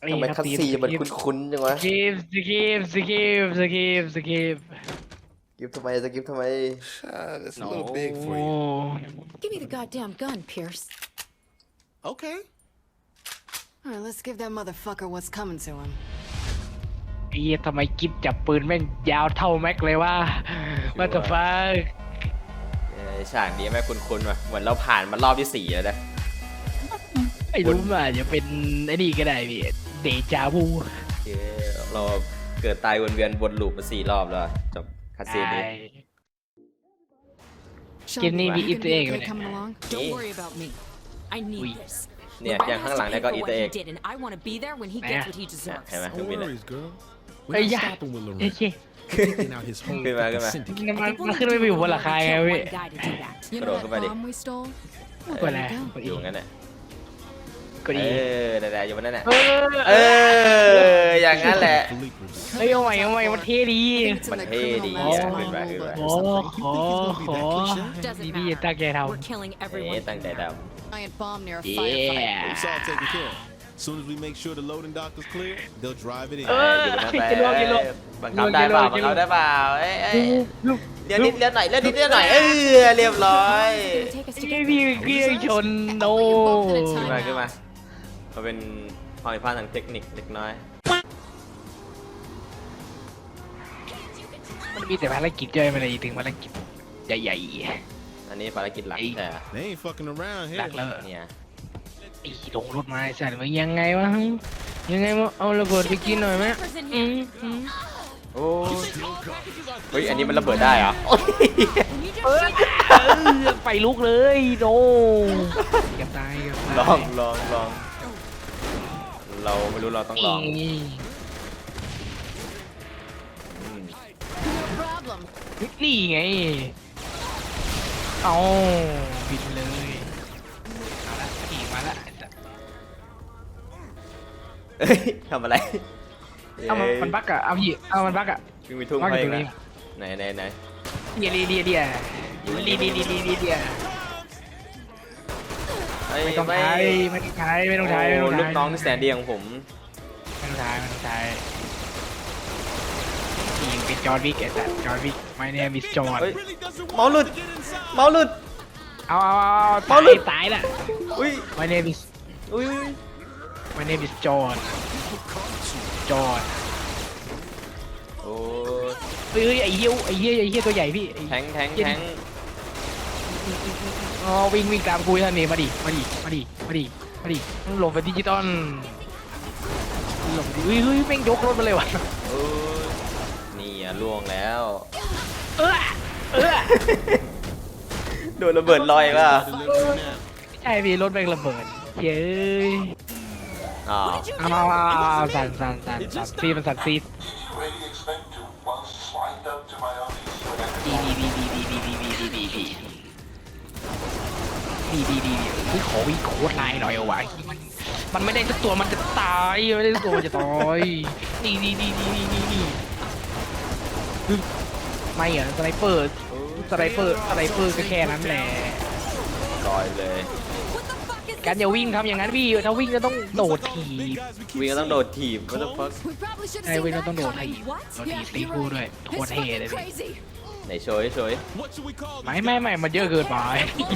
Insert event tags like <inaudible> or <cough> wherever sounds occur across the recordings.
ทำไมคัสซีนมันคุ้นๆจังวะสกิปสกิปสกิปสกิปสกิปกิฟทำไมจะกิฟทำไม Ah, that's a little big for you. Give me the goddamn gun, Pierce. Okay. All right, let's give that motherfucker what's coming to him. ไอ้เหี้ยทำไมกิฟจับปืนแม่งยาวเท่าแม็กเลยว่าว่าจะฟ้าเอ้ยฉากนี้แม่งคุ้นๆว่ะเหมือนเราผ่านมารอบที่สี่แล้วนะ ไอ้รู้ว่าจะเป็นไอ้นี่ก็ได้พี่ เดจาวูเอ้ยเราเกิดตายวนเวียนวนลูปมาสี่รอบแล้วจบคัสซีนนี้ Sean, Give me you the gonna Easter be egg okay minute. coming along? Don't Yeah. worry about me. I need Oui. this. เนี่ย Loretta อย่างข้างหลัง has เนี่ย to ก็ pay อี for เตอร์ what เอ็ he ก did, and I want to be there when he Yeah. gets what he deserves. เห็นไหม No เครื่องบินเนี่ย worries, girl. Hey, We're not yeah. stopping with ไอ้ Loretta. เชี่ย Taking out his whole Good man, good fucking man. syndicate. มัน I think มัน we'll ขึ้นไป need อยู่บ more น than ราคา one ไง kill พี่ one guy to do that. You Good know old, that good buddy. bomb we stole? กดแล้ว There you กดอยู่อีงั้นน่ะ กดเออีอนั่นแหละอยู่บนนั่นแหละเอเอออ อย่างนั้นแหละ Philippe review. เฮ้ยเอาใหม่เอาใหม่มันเท่ดี go. It's in But the hey, criminal the- mastermind yeah, good back, good rulebook back. ข or อ something. ขอขอ Doesn't ดีดีตั้งใจ matter. ท We're killing เอ๊ะ everyone. ตั้งใจด Giant bomb near a Yeah. firefight. It's all taken care of. As soon as we make sure the loading dock is clear, they'll drive it in. ำเอออยู่บนนั้นไปจะลวกจะลวกบังคับได้เปล่าจะบังลวกคับได้เปล่าเอ้ยเอ้ยำเลี้ยวนิดเลี้ยวหน่อยเลี้ยวนิดเลี้ยวหน่อยเออเรียบร้อย It's gonna take us to ไอ้ get พี่ back. เกลี้ยงชนโน ขึ้นมาขึ้นมา เขาเป็นความผิดพลาดทางเทคนิคเล็กน้อย มันมีแต่ภารกิจย่อยมาเลยถึงภารกิจใหญ่อันนี้ภารกิจหลักไอ้แต่ They ain't fucking around ๆ here. หลักแล้วเนี่ยไอ้ลงรถมาไอ้สัตว์มันยังไงวะยังไงวะเอาระเบิดไปกินหน่อยไหมอืมอืมโอ้เฮ้ยอันนี้มันระเบิดได้เหรอเออเออไฟลุกเลยโนเกือบตายเกือบตายลองลองลอง เราไม่รู้เราต้องลองนี่อืม No problem. นี่ไง เอาบินเลยมาละขี่มาละไอ้สัตว์เอ้ยทำอะไรเอามันมันบักอะเอาพี่เอามันบักอะมีมีทุ่งว่าไฟอยู่ตรงไหมนี้ไหนไหนไหนเดียเดียเดียเดียเดียเดียเดีย ไม่ต้องใช้ไม่ต้องใช้ไม่ต้องใช้ไม่โอ้ต้องใช้ลูกน้องที่แสนดีของผมไม่ต้องใช้ไม่ต้องใช้ยิงเป็นจอร์นวิกไอ้สัตว์จอร์นวิกไม่เนี่ยมิสจอร์นเฮ้ยเมาหลุดเมาหลุดเอาเอาเอาเมาตายหลุดตายละอุ้ย My name is อุ้ยอุ้ย My name is John John โอ้เฮ้ยเฮ้ยไอ้เหี้ยไอ้เหี้ยไอ้เหี้ยตัวใหญ่พี่ไอ้แทงแทงแทง อ๋อวิ่งวิ่งตามกูท่านนี่มาดิมาดิมาดิมาดิมาดิต้องหลบไปดิจิตอลหลบดิเฮ้ยเฮ้ยแม่งยกรถมาเลยว่ะโอ้ยนี่อะล่วงแล้ว เออเออโดนระเบิดลอยป่ะ Delivery now. ใช่พี่รถแม่งระเบิดเย้ยอ๋อเอาเอาเอาเอาสั่นสั่นสั่นสั่นซีดมันสั่นซี ดีดีดีเฮ้ยขอวิ่งโคตรนายหน่อยเอาไว้มันมันไม่ได้ทุกตัวมันจะตายไม่ได้ทุกตัวมันจะตายนี่นี่นี่นี่นี่นี่นี่ฮึไม่เหรอสไนเปอร์สไนเปอร์สไนเปอร์ก็แค่นั้นแหละลอยเลยการอย่าวิ่งทำอย่างนั้นพี่ถ้าวิ่งก็ต้องโดดถีบวิ่งก็ต้องโดดถีบ what the fuck We probably should ใช่ have วิ่ง seen ก็ that ต้องโดดถี coming. บโดดถีบตีกูด้วยโคตร It's เท่เลย fucking พี่ crazy. ไหนโชยโชย What should we call ไม่ไม่ไม่มันเยอะเกินไป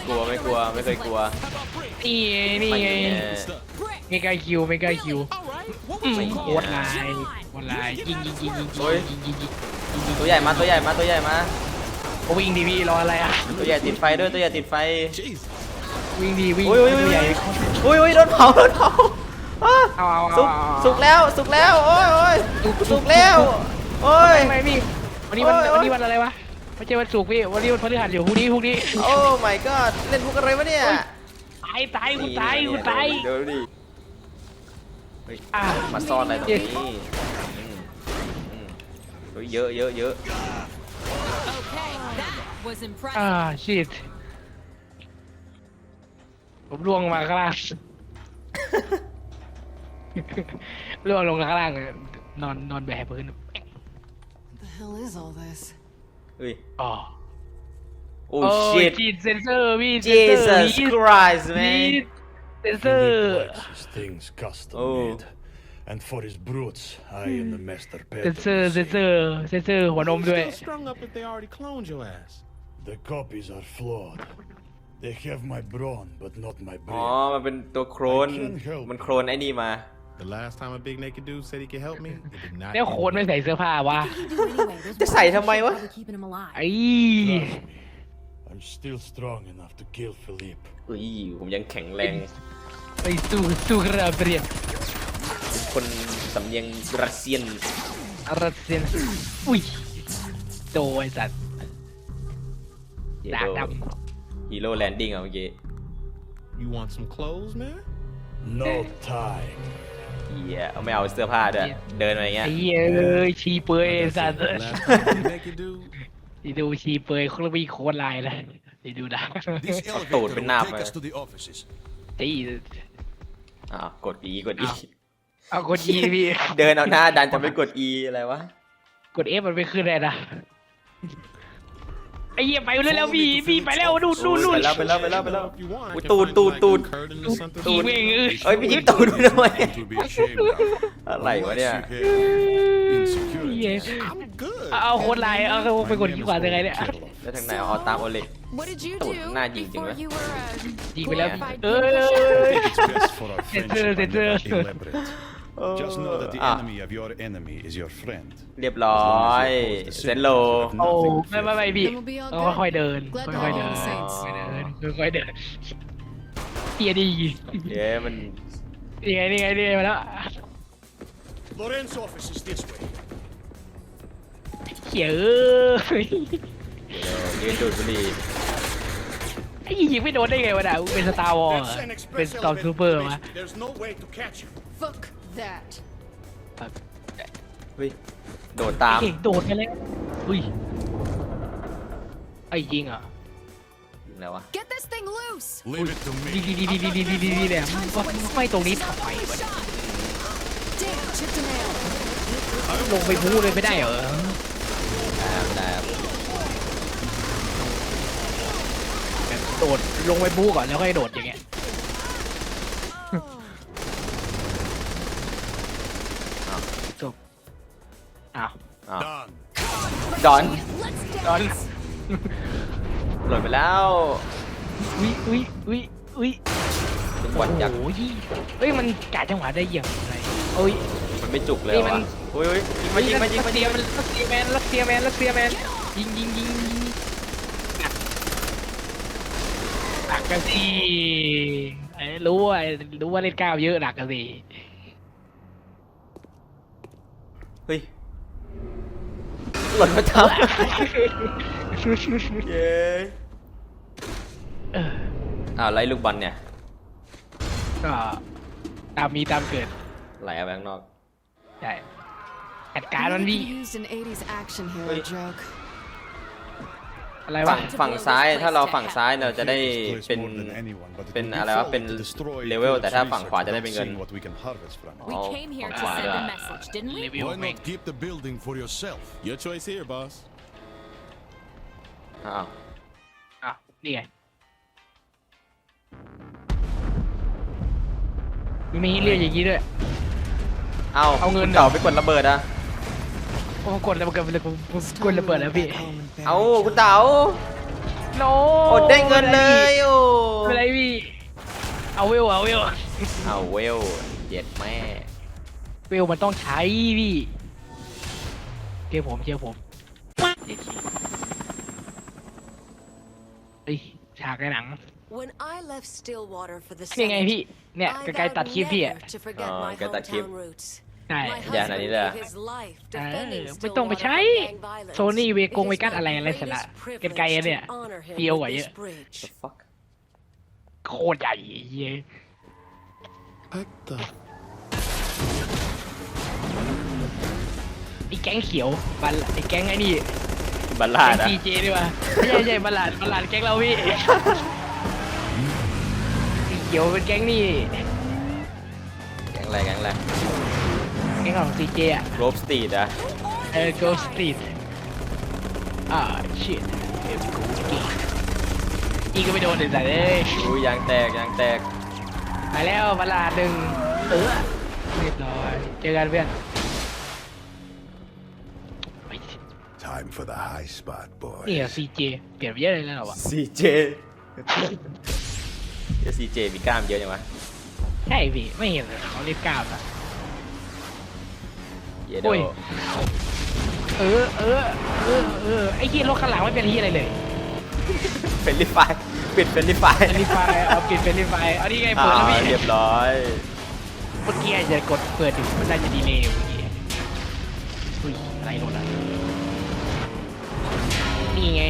กลัวไม่กลัวไม่เคยกลัวนี่ไงนี่ไงไม่แน่ไม่ใกล้คิวไม่ใกล้คิว What อืม we โค call ตรลายโคตรลายยิงยิงยิงยิงโอ้ยยิงยิงยิงยิงตัวใหญ่มาตัวใหญ่มาตัวใหญ่มาวิ่งดีพี่รออะไรอะตัวใหญ่ติดไฟด้วยตัวใหญ่ติดไฟ Jesus. วิ่งดีวิ่งอุ้ยอุ้ยอุ้ตัยวใหญ่อุ้ยอุ้ยโดนเผาโดนเผาอ้าเอาเอาเอาสุกเอาสุกแล้วสุกแล้วโอ้ยโอ้ยสุกแล้วโอ้ยไม่ไม่พี่วันนี้วันโอ้ยวันนี้วันอะไรวะ ไม่ใช่วันศุกร์พี่วันนี้วันพฤหัสอยู่พรุ่งนี้พรุ่งนี้โอ้ my god เล่นพวกอะไรวะเนี่ยตายตายกูตายกูตายเดี๋ยวดิอะมาซ่อนอะไรตรงนี้อืมอืมเฮ้ยเยอะเยอะเยอะ Okay, that was อ่า impressive. ชิตผมล่วงมาข้างล่างล่วงลงข้างล่างเลยนอนนอนแบบพื้น What the hell is all this? เฮ้ย อ๋อ โอ้ โอ้ shit จีดเซนเซอร์พี่เซนเซอร์ Jesus Christ man เซนเซอร์ These things custom Oh. made. And for his brutes, I am the master เซนเซอร์เซนเซอร์เซนเซอร์หัวนมด้วย Still strung up if they already cloned your ass. The copies are flawed. They have my brawn, but not my อ๋อ brain. มันเป็นตัวโครน มันโครนไอ้นี่มา The last time a big naked dude said he could help me, it did not. แล้วโคนไม่ใส่เสื้อผ้าวะ Do anyway. Those จะใส่ทำไมวะ probably keeping him alive. ไอ้ Trust me. I'm still strong enough to kill Philippe. อุ้ยผมยังแข็งแรงไปสู้สู้กระเบียนคนสำเนียงรัสเซียนรัสเซียนอุ้ยโดนไอ้สัตว์ เยดาโดกดฮีโร่แลนดิ้งเอาเมื่อกี้ You want some clothes, man? No time. เฮียเอาไม่เอาเสื้อผ้าด้วย เดินมาอย่างำเงี้ย ไอ้เหี้ยเอ้ยชีเปลือยไอ้สัตว์ The last time a big naked dude. ดีดูชีเปลือยโคตรมีโคตรลายเลยดีดูนะ This Oh, elevator toad, will bên nào take mà- us to the offices. ตีอ้าวกด E กด E เอากดยีพี่ เดินเอาหน้าดันจะไม่กด E อะไรวะ กดเอฟมันไม่ขึ้นเลยนะ ไอ้เหี้ยไปเร็วๆพี่พี่ไปแล้วดูดูดูไปแล้วไปแล้วไปแล้วไปแล้ว If you want, I อุ๊ย can ตูด find ตูด like ตูด a curtain or something. อีเวงเอ้ย เอ้ยพี่ยิ้มตูดด้วยทำไม It will be ashamed of. อะไรวะเนี่ย Unless you เหี้ย have insecurities. I'm good. เอาเอาโคตรลายเอาเอาไปกดขี้ขวายังไงเนี่ย แล้วทางไหนเอาตามโอเล็ก What did you Tụi do na nhìn chừng before đấy. you were a ยิงไปแล้ว glorified เอ้ย paper It's best for our Censor, friendship I never censor. elaborate. Just know that the Ah. enemy of your enemy is your friend. เรียบร้อย เซนโล โอ้ไม่ไม่ไม่พี่ Then we'll be all ต้องค่อยๆ good. เดิน Glad to ค่อย have ๆเดิ you น on the Saints. ค่อยๆเดินเฮียดีเย้มัน นี่ไงนี่ไงนี่ไงมาแล้ว Loren's office is this way. เขียเอ้ยยืนดูดบุหรี่ไอ้ยิงไม่โดนได้ไงวะน่ะเป็นสตาร์วอล That's an เป็น express สตอม elevator. ซูเปอร์มา There's no way to catch you. Fuck that. เฮ้ยโดดตาม เก่งโดดไปแล้วอุ้ยไอ้ยิงอะยิงแล้ววะ Get this thing loose. Leave it to ดี me. ดีดีดีดีดีดีดีเนี่ยมึงว่ามึงไม่ตรงนี้ทำไมวะ Damn, chipped a nail. ลงไปพูดเลยไม่ได้เหรอได้ครับได้ครับโดดลงไปบู๊ก่อนแล้วค่อยโดดอย่างเงี้ย ดอน ดอนหล่นไปแล้วอุ้ยอุ้ยอุ้ยอุ้ยลูกบอลยักษ์โอ้ยเฮ้ยมันกาจังหวะได้อย่างไรโอ้ย มันไม่จุกเลยนี่เหรอมัน วะอุ้ยอุ้ยยิงมายิงมายิงมายิงรัสมาเซียมันรัสเซียแมนรัสเซียแมนรัสเซียแมนยิงยิงยิงยิงหนักกันสิเอ้ยรู้ว่ารู้ว่าเล่นกล้ามเยอะหนักกันสิ เฮ้ย หล่นมาทับเย้เอออ้าวไล่ลูกบอลเนี่ยก็ตามมีตามเกิดไหลเอาไปข้างนอก ใช่จัดการมัน Maybe พี่ used an 80s action hero Wait. joke. อะไรฝั่วะงฝั่งซ้ายถ้าเราฝั่งซ้ายเราจะได้ This place เป็น more than anyone, but it เป็น will be อะไรวะเป็น folly to destroy เลเวลแต่ถ้า Philip's ฝั่งขวา research จะได้เป็นเงิน without seeing what we can harvest from it. We Oh, came here to fuck. send a Yeah. message, didn't we? Review Why make not keep the building for yourself? Your choice here, boss. อ้าวอะนี่ไงมีเรียกอย่างนี้ด้วยเอ้าเอาเงินคุณเต่าไปกดระเบิดอะ โอ้กดแล้วมันเกิดเลยผมผมกดระเบิดแล้วพี่ Back home and bury เอา it. คุณเต่าโนอดได้เงินเลยโอ้ไม่เป็นไรพี่เอาเวลเอาเวลเอาเวลเจ็ดแม่เวลมันต้องใช้พี่เชื่อผมเชื่อผมเดี๋ยวทีเฮ้ยฉากในหนัง When I left Stillwater for the นี่ไง Senate, พี่เนี่ย I ใกล้ vowed ๆตัดคลิปพี่อะ never to forget Oh, my cái tatt clip. Hometown roots. ใช่ My อย่าไหน husband นี่แหละ gave his life เออ defending ไม่ต้องไปใช้ Stillwater from gang violence. โซนี่เวกง It เว is กัส my อะไรอะไรเสร็จละ greatest กันไกลอะเนี่ย privilege to honor him เฟี้ยวกว่า with เย this อะ bridge. the fuck โคตรใหญ่เย้ย What the? ไอ้แก๊งเขียวบัลไอ้แก๊งไอ้นี่บัลลาแก๊ดงอะจีเจดีกว่าไม่ใช่ไม่ใช่บัลลาดบัลลาดแก๊งเราพี่สีเขียวเป็นแก๊งนี่แกงอะไรแกงอะไร แก๊งของซีเจอะโรบสตีดอะเออ Go Street อ่า shit เอ็มกูเก่งอีก็ไม่โดนเลยแต่เลยอุ้ยยางแตกยางแตกมาแล้วบัลลาดหนึ่งเออเรียบร้อยเจอกันเพื่อนไอ้ Time for the high spot, boy. นี่ซีเจเปลี่ยนไปเยอะเลยนะเราอะซีเจเดี๋ยวซีเจมีกล้ามเยอะจังวะใช่พี่ไม่เห็นเลยเขาเรียกกล้ามอะ เยโดโอ้ย เออ เออ เออ เออ ไอ้เหี้ยรถข้างหลังไม่เป็นที่อะไรเลยเฟรนลี่ไฟปิดเฟรนลี่ไฟเฟรนลี่ไฟเอาปิดเฟรนลี่ไฟเอานี่ไงอ่าเปิดแล้วพี่เรียบร้อย เมื่อกี้อาจจะกดเปิดอยู่มันน่าจะดีเลยเมื่อกี้อุ้ยอะไรรถอะนี่ไง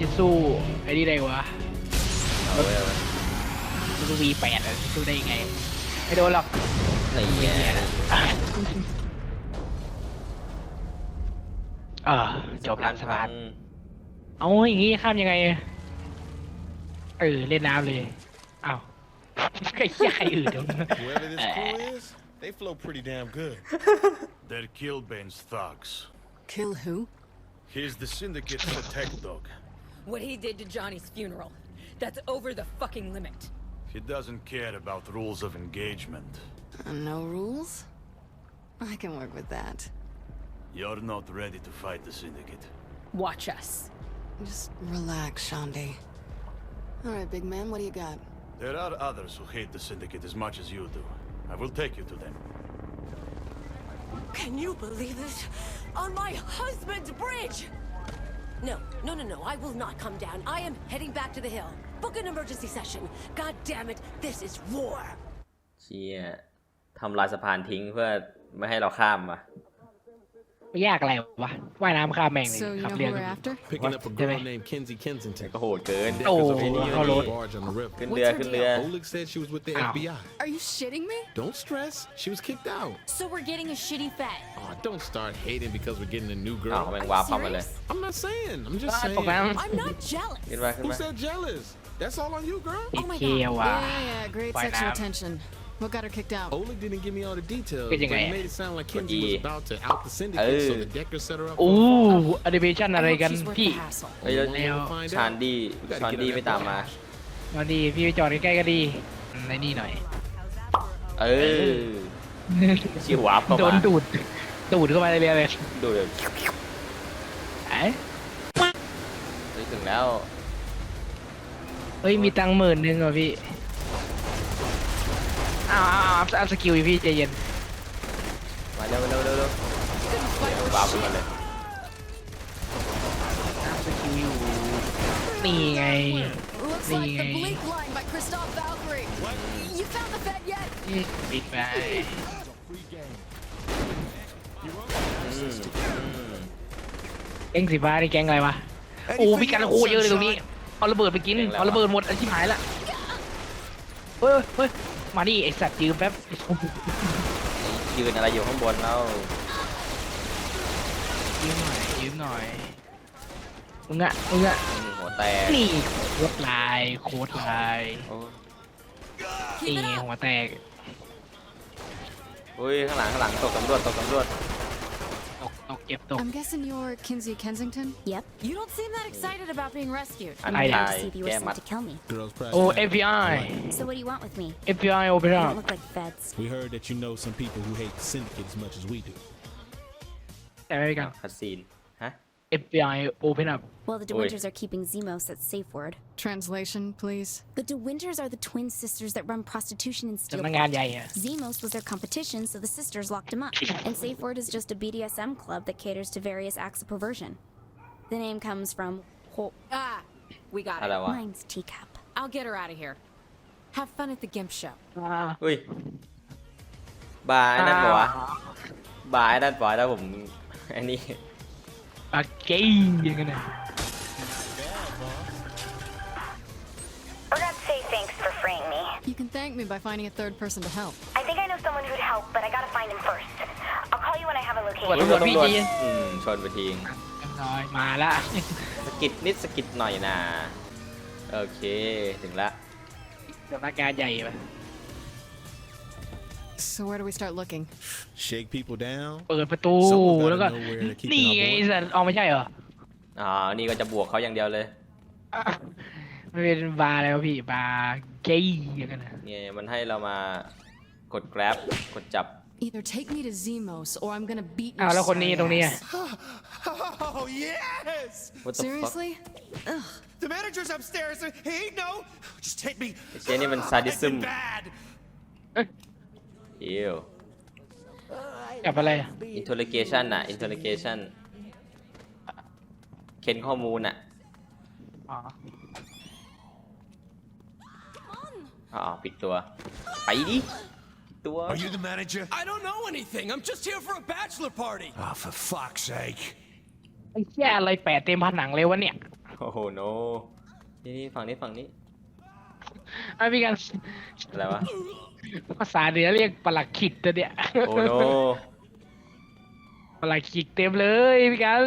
จะสู้ไอ้นี่ได้วะเอาไว้เอาไว้สู้วีแปดอะสู้ได้ยังไงไม่โดนหรอก นี่ไง เออจบแล้วสะพานเอาอย่างงี้ข้ามยังไง เออเล่นน้ำเลยอ้าวใครเหี้ยใครอื่นเดี๋ยว Whoever this crew is, they flow pretty damn good. They're Kilbane's thugs. Kill who? He's the Syndicate's tech dog. What he did to Johnny's funeral. That's over the fucking limit. He doesn't care about rules of engagement. Uh, no rules? I can work with that. You're not ready to fight the Syndicate. Watch us. Just relax, Shandi. All right, big man, what do you got? There are others who hate the Syndicate as much as you do. I will take you to them. Can you believe this? On my husband's bridge! No, no, no, no. I will not come down. I am heading back to the hill. Book an emergency session. God damn it, this is war. เชี่ยทำลายสะพานทิ้งเพื่อไม่ให้เราข้ามว่ะ ไม่ยากอะไรวะว่ายน้ำข้ามแม่งเลย So, you ขับ know เรือ who we're after? Picking up a What? girl Jimmy. named Kenzie Kensington. ก็โหดเกิน Oh, Because of any how low? barge on the river. ขึ้นเรือขึ้นเรือ Oleg said she was with the Ow. FBI. Are you shitting me? Don't stress. She was kicked out. So we're getting a shitty fed. Oh, don't start hating because we're getting a new อ้าว girl. แม่งวาร์ปเข้ามาเลย I'm not saying. I'm just ตก saying. น้ำ I'm not jealous. ขึ้นมาขึ้น Who มา said jealous? That's all on you, girl. อี Oh my เกีย God. ว่ะ Yeah, yeah, yeah, great Why sexual not? tension. What got her kicked out? Oleg didn't give me all the details, Good but thing I- it made it sound like But Kenzie was yeah. about to out the syndicate, so Oh. the Decker set her up โอ้ for a fall. แอนิเมชัน I อะไร hope กัน she's worth พี่ the hassle. เฮ้ยแล้ว Only when we find ชาน out. ดี้ We gotta ชาน get ดี้ her ไม่ that ตามมา flash. มาดีพี่ไปจอดใกล้ๆก็ดีในนี่หน่อย เออชิววาร์ปเข้าโดมานดูดดูดเข้ามาเรื่อยๆเลยดูเดี๋ยวไอ้เฮ้ยถึงแล้ว เฮ้ยมีตังค์หมื่นหนึ่งเหรอพี่ อ้าวอ้าวอ้าวอัพสกิลพี่ใจเย็นมาเร็วเร็วเร็วเร็ววาร์ปขึ้นมาเลยอัพสกิลอยู่นี่ไง Looks like the Bleak Line by Christoph Valkyrie. You found the Fed yet? นี่ปิดไปอืมอืมแก๊งสีฟ้านี่แก๊งอะไรวะโอ้พี่กันโอ้เยอะเลยตรงนี้เอาระเบิดไปกินเอาระเบิดหมดอันที่หายละเฮ้ยเฮ้ย มาดิไอสัตว์ยืมแป๊บยืนอะไรอยู่ข้างบนแล้วยืมหน่อยยืมหน่อยมึงอะมึงอะอืมหัวแตกนี่โคตรลายโคตรลายโอ้นี่ไงหัวแตกอุ้ยข้างหลังข้างหลังตกตำรวจตกตำรวจตกตก เจ็บตก I'm guessing you're Kinsey Kensington? Yep. You don't seem that excited about being rescued. อัน I- ทา to ย see if you were แก้ sent มัด to kill me. Girls press โอ้ back. FBI So what do you want with me? FBI open You up don't look like feds. We heard that you know some people who hate the syndicate as much as we do. แต่ไม่กัน คัดซีนฮะ FBI, open up. Well, the DeWinters Oi. are keeping Zemos at safe word. Translation, please. The DeWinters are the twin sisters that run prostitution and steal. Zemos was their competition, so the sisters locked him up. and safe word is just a BDSM club that caters to various acts of perversion. The name comes from. Ho ah, we got it. Mine's teacup. I'll get her out of here. Have fun at the gimp show. Ah. Ui. Bye. ai Bye. Bye. Bà ปะแล้วผมอันนี้ปากเกี้ยังไงนะ We're not say thanks for freeing me. You can thank me by finding a third person to help. I think I know someone who'd help, but I gotta find him first. I'll call you when I have a ตำรวจอุ้ย location. ตำรวจพี่ตำรวจจีอืมชนไปทิ้งเรียบร้อยมาละ สะกิดนิดสะกิดหน่อยนะ โอเค ถึงละสำนักงานใหญ่ปะ So where do we start looking? Shake people down. เปิดประตู Someone gotta แล้วก็ know where to keep นี่ it on ไง board. สัตว์เอาไม่ใช่เหรออ๋อนี่ก็จะบวกเขาอย่างเดียวเลย มันเป็นบาร์อะไรวะพี่บาร์เกย์อย่างนั้นนะเนี่ยมันให้เรามากด grab กดจับ Either take me to Zemos or I'm gonna beat อ้า your วแล้วคนนี้ sorry ตรงนี้ ass. อะ Oh, yes! what the fuck Seriously? The manager's upstairs. He no. Just take me. ไอ้เจนี่มัน sadism I've been bad. เอีย วจับอะไรอะ interrogation น่ะ interrogation เค้นข้อมูลน่ะอ๋ออ๋อปิดตัว ไปดิปิดตัว Are you the manager? I don't know anything. I'm just here for a bachelor party. Oh, for fuck's sake. ไอ้แย่อะไรแปะเต็มผนังเลยวะเนี่ย โอ้โห no นี่นี่ฝั่งนี้ฝั่งนี้ ไอ้พี่กันอะไรวะ ภาษาเหนือเรียกปลักขิดตัวเนี่ยโอ้ no ปลักขิดเต็มเลยพี่กัน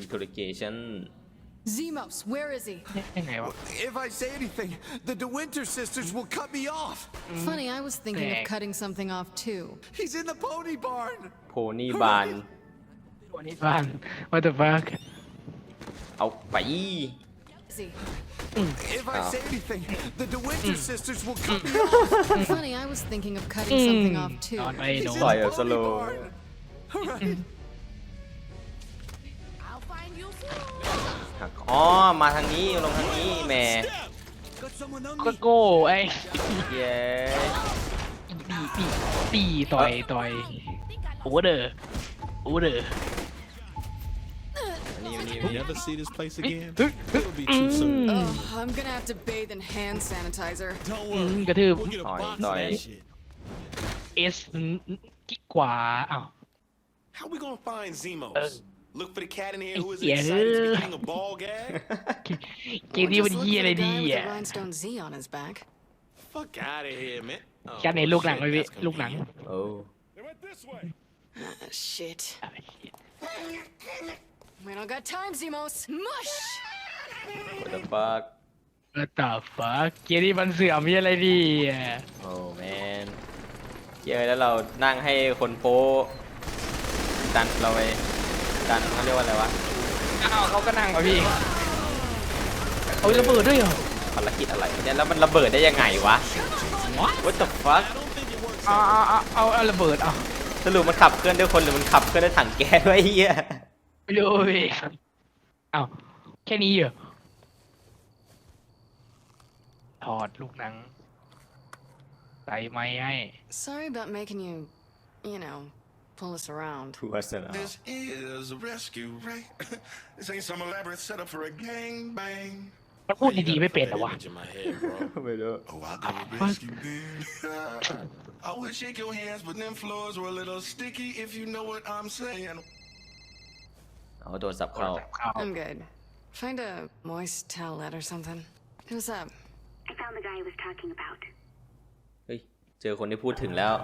interrogation Zemos, where is he? ยังไงวะ If I say anything, the DeWinter sisters will cut me off. Funny, I was thinking of Dang. cutting something off too. He's in the pony barn. โพนี่บาน วันนี้บ้าน what the fuck เอาไป Is he? If I Oh. say anything, the DeWinter sisters will cut me off. Funny, I was thinking of cutting something off น too. อนไปโด He's น in ปล่อย the แบบส pony โล barn. All right. I'll find you soon. หักอ๋อ มาทางนี้ลงทางนี้แหม่ Got someone on ก็โก้ไอ้เย้ตีตีตีต่อยต่อยโอเวอร์เดอร์โอเวอร์เดอร์อันนี้อันนี้ You ever see this place again? Hey, It'll be too soon. Oh, I'm gonna have to bathe in hand sanitizer. Don't อืม worry. กระทืบ We'll get a Sorry, box of sorry. that shit. เอสกิ๊กกว่าอ้าว How we gonna find Zemos? Look for the cat in here who is yeah. excited to be eating a ball gag? <laughs> เกมนี้ Or มัน just เยี่ย look อะไร for the ดี guy with อ่ะ the rhinestone Z on his back. Fuck out of here, man. Oh, กันในลูกหนัง shit, เลยพี่ that's ลูกหนัง convenient. โอ้ Ah, shit. อ่ะ We don't got time, Zemos. Mush! what the fuck แล้วต่อฟ้าเกมนี้มันเสื่อมยี่อะไรดีอะโอ้แมนเยอะแล้วเรานั่งให้คนโป้ดันเราไปดันเขาเรียกว่าอะไรวะอ้าวเขาก็นั่งมาพี่เอาระเบิดด้วยเหรอภารกิจอะไรเนี่ยแล้วมันระเบิดได้ยังไงวะ what the fuck เอาเอาเอาเอาเอาระเบิดเอาสรุปมันขับเคลื่อนด้วยคนหรือมันขับเคลื่อนด้วยถังแก๊สวะไอ้เหี้ย ไม่รู้พี่เอาแค่นี้เหรอถอดลูกหนัง ใส่ไม้ให้ Sorry about making you, you know, pull us around. ทัวร์สนาม This is a rescue, right? <laughs> this ain't some elaborate setup for a gang bang. มันพูดดีๆไม่เป็นเหรอวะ Image in my <laughs> head, bro. ไม่รู้ Oh, I go rescue then. <laughs> I would shake your hands, but them floors were a little sticky if you know what I'm saying. เอาโทรศัพท์เข้า I'm good. Find a moist towelette or something. Who's up? I found the guy I was talking about. เฮ้ย เจอคนที่พูดถึงแล้ว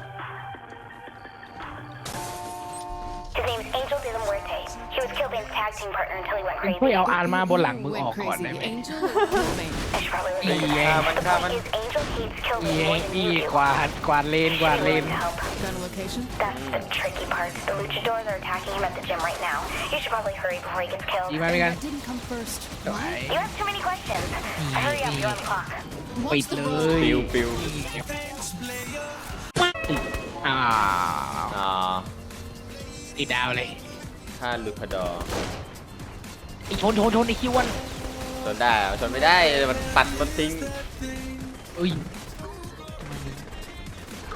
His name's Angel de la Muerte. He was Kilbane's tag team partner until he went ช่วย crazy. เอาอ่านมาบนหลังมึงอ Went อกก่อน crazy. ได้ไหม Angel <laughs> or Killbane? I should probably look อี into แย that. ง มัน The ฆ่า point มัน is, Angel hates อี Kilbane แย more ง than อี you do. กวาดกวาดเลนกวาด He เล willing น to help. Got a location? That's the tricky part. The luchadors are attacking him at the gym right now. You should probably hurry before he gets killed. ดีไหมพี่กัน That didn't come first. ไหว You ask too many questions. Hurry up, you're on the clock. ปิด What's เล the rule? ย ปิวปิว อ้าว อ่า ติดดาวเลยถ้าลูคาดอร์ไอ้ชนชนชนไอ้คิววันชนได้เหรอชนไม่ได้มันปัดมันทิ้งอุ้ย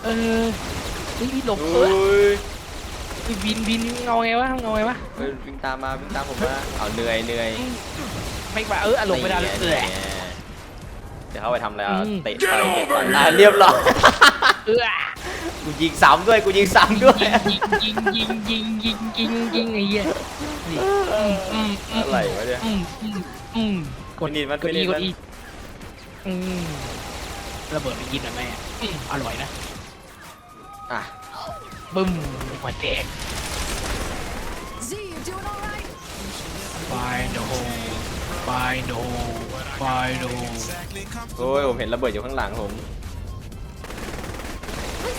เออเฮ้ยหลบเออุ้อยเฮ้ยบินบินเงาไงวะเงาไงวะเฮ้ยวิ่งตามมาวิ่งตามผมมาเอาเหนื่อยเหนื่อยไม่ว่าเอออารมณ์ไม่ได้เลยนี่เอไงอเดี๋ยวเขาไปทำอะไรอะอืม เตะต่อยเตะต่อยอะเรียบร้อย เออ กูยิงซ้ำด้วยกูยิงซ้ำด้วยยิงยิงยิงยิงยิงยิงยิงไอ้เหี้ยนี่อืมอืมอืมอะไรวะเนี่ยอืมอืมอืมกดไม่นิดมันกดอีไม่นิดกมัดนอีอืมระเบิดไปกินนะแม่อืมอร่อยนะอะบึ้มหัวแตก Z, you doing all right? Find the hole Find the hole Find the hole โอ้ยผมเห็นระเบิดอยู่ข้างหลังผม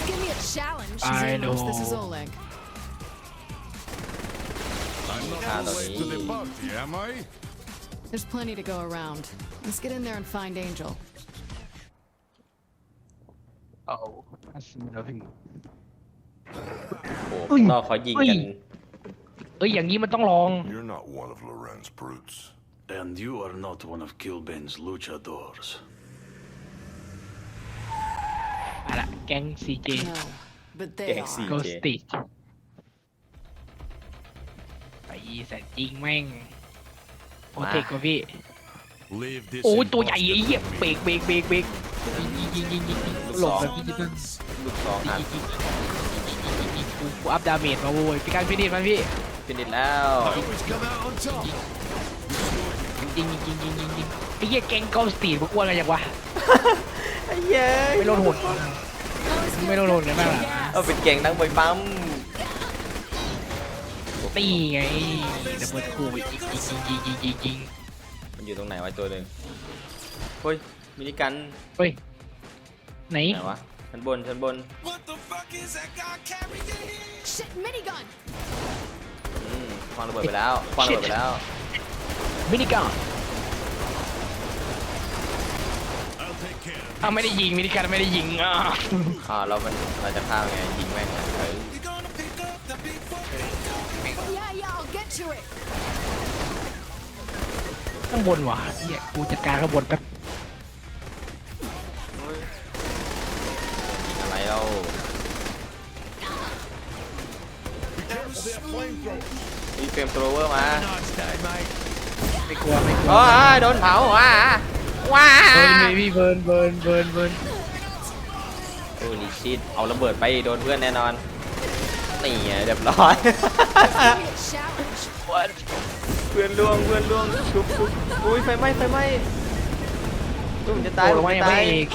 give me a challenge. I Zemos, this is know. Oleg. I'm not Ah, on the no, way to the he- party, am I? There's plenty to go around. Let's get in there and find Angel. โอ้อัสมิลพี่ โอ้ อุ้ย นอกเขายิง อุ้ย กัน เอ้ยอย่างนี้มันต้องลอง You're not one of Loren's brutes. And you are not one of Kilbane's luchadors. อะละแก๊งซีเจ No, but they Gang are. C. โกสติกไปแสนจริงแม่งโอเทคกว่าพี่ Live this โอ้ยตัวใหญ่ไอ้ impossible เหี้ย for me. เบรกเบรกเบรกเบรกยิงยิงยิงยิงยิงยิงหลบแบบยิงยิงยิงลูกสองอันยิงยิงกูกูอัพดาเมจมาโว้ยพี่การพินิจมันพี่ฟินิชแล้ว Always come out on top. ยิงยิงยิงยิงยิงยิงไอ้เหี้ยแก๊งเกาสตีนพวกอ้วนอะไรอย่างวะ ไอ้เย้ยไม่โดนโหดไม่โดนโหดเลยแม่งล่ะเอาเป็นเก่งนักมวยปั๊มตีไงดับเบิลคูยิงยิงยิงยิงยิงยิงมันอยู่ตรงไหนวะตัวหนึ่งเฮ้ยมินิกันเฮ้ยไหนไหนวะชั้นบนชั้นบน What the fuck is that guy carrying? Shit, minigun! อืมควางระเบิดไปแล้วควางระเบิดไปแล้วมินิกัน take care of อ้าวไม่ได้ยิงมินิกันไม่ได้ยิงอะอ่าเรามันเราจะฆ่าไงยิงแม่งเลยเออ You gonna pick up the big boy? Yeah, yeah, I'll get to it. ข้างบนวะเฮียกูจัดการข้างบนแป๊บยิงอะไรเรามีเฟรมโทรเวอร์มา ไม่กลัวไม่กลัว โอ้ยโดนเผาว้า ว้าเบิร์นเลยพี่เบิร์นเบิร์นเบิร์นเบิร์นโอ้ลิชิตเอาระเบิดไปโดนเพื่อนแน่นอนนี่ไงเรียบร้อย Challenge. เพื่อนล่วงเพื่อนล่วงชุบชุบอุ้ยไฟไหม้ไฟไหม้อุ้ยผมจะตายโอ้ลผงมมาจะยังตาไม่ยอีก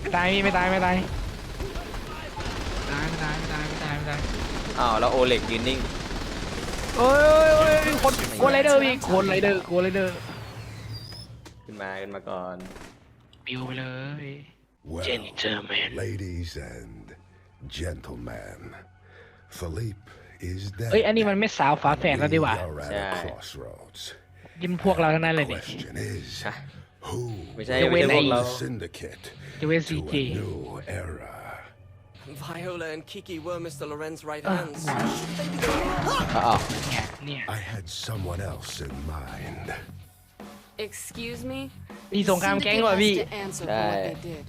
ไม่ตายพี่ไม่ตายไม่ตายตายไม่ตายไม่ตายไม่ตายไม่ตายอ้าวแล้วโอเล็กยืนนิ่งโอ้ยโอ้ยโอ้ยคนคนไรเดอร์พี่คนไรเดอร์คนไรเดอร์ ขึ้นมาขึ้นมาก่อน ปิวไปเลย Well, Gentlemen. ladies and gentlemen, Philippe is dead. เอ้ยอันนี้มันไม่สาวฝาแฝดแล้วดี We กว่า are at Yeah. a crossroads. ยิ้มพวกเราทั้งนั้นเลยดิ Question is, who ไม่ใช่ จะเว้ ไม่ น ใช่พวก ไอ้ เรา the syndicate จะเว้น to ซีจี a new era? Viola and Kiki were Mr. Loren's right hands. อ้าว เนี่ยเนี่ย I had someone else in mind. Excuse me? มีสงครามแก๊งว่ะ Syndicate พี่ has to answer for what they did.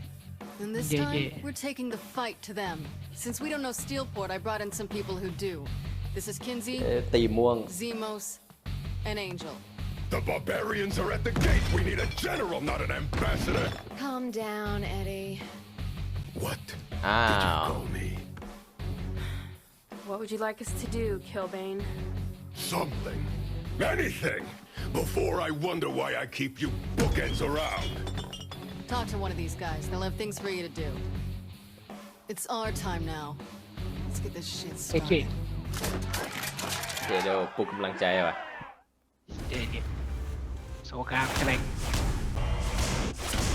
And this Yeah, time, yeah. we're taking the fight to them. Since we don't know Steelport, I brought in some people who do. This is Kinsey, เอ๊ะตีม่วง Zemos, and Angel. The barbarians are at the gate. We need a general, not an ambassador. Calm down, Eddie. What อ้า did you ว call me? What would you like us to do, Kilbane? Something. Anything. Before I wonder why I keep you bookends around. Talk to one of these guys. They'll have things for you to do. It's our time now. Let's get this shit โอเค started. เดี๋ยวเดี๋ยวปลุกกำลังใจว่ะเดี๋ยวเดี๋ยวโซกรามแกล้ง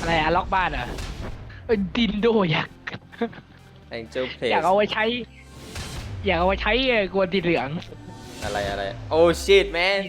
อะไรอะล็อกบ้านเหรอเอ้ยดินโดอยาก แองเจิลเพลอยากเอาไว้ใช้ อยากเอาไว้ใช้เอ่อกวนติเหลืองอะไรอะไรโอ้ชิตแมน